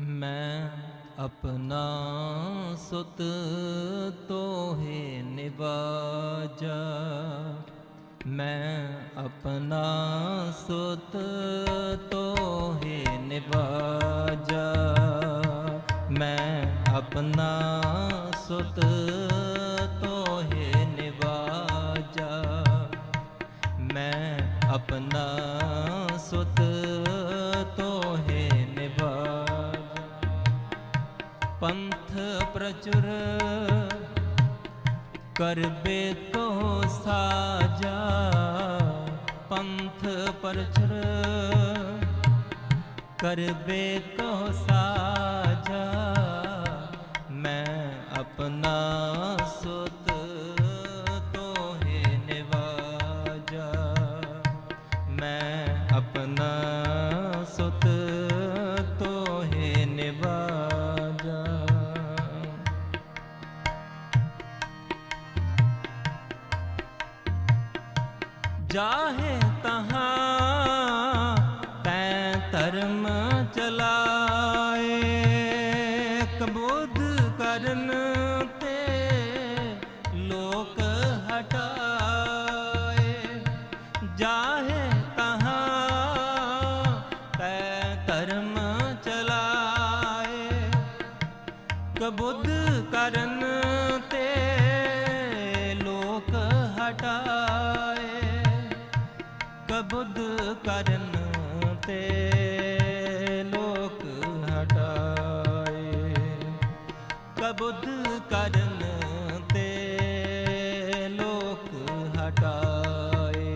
ਮੈਂ ਆਪਣਾ ਸੁਤ ਤੋਹੇ ਨਿਵਾਜਾ। ਮੈਂ ਆਪਣਾ ਸੁਤ ਤੋਹੇ ਨਿਵਾਜਾ। ਮੈਂ ਆਪਣਾ ਸੁਤ ਤੋਹੇ ਨਿਵਾਜਾ। ਮੈਂ ਆਪਣਾ पंथ प्रचुर, कर बे तो साजा, पंथ प्रचुर करबे तो साजा, मैं अपना सुत तो है निवाजा, मैं अपना सुत ਜਾਹੇ ਤਹਾਂ, ਤੈ ਧਰਮ ਚਲਾਏ। ਕਬੂਦ ਕਰਨ ਤੇ ਲੋਕ ਹਟਾਏ। ਜਾਹੇ ਤਹਾਂ, ਤੈ ਧਰਮ ਚਲਾਏ। ਕਬੁੱਧ ਕਰਨ ਤੇ ਲੋਕ ਹਟਾਏ। से लोक हटाए। कबुद करन ते लोक हटाए।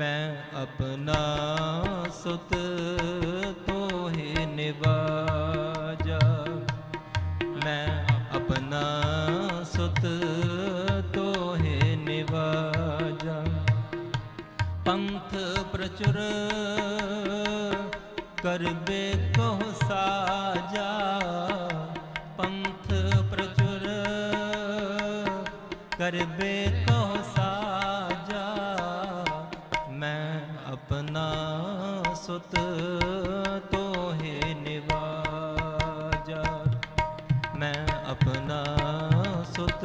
मैं अपना सुत तो है निभा पंथ प्रचुर, करबे कहो साजा। पंथ प्रचुर, करबे कहो साजा। मैं अपना सुत तो है निवाजा। मैं अपना सुत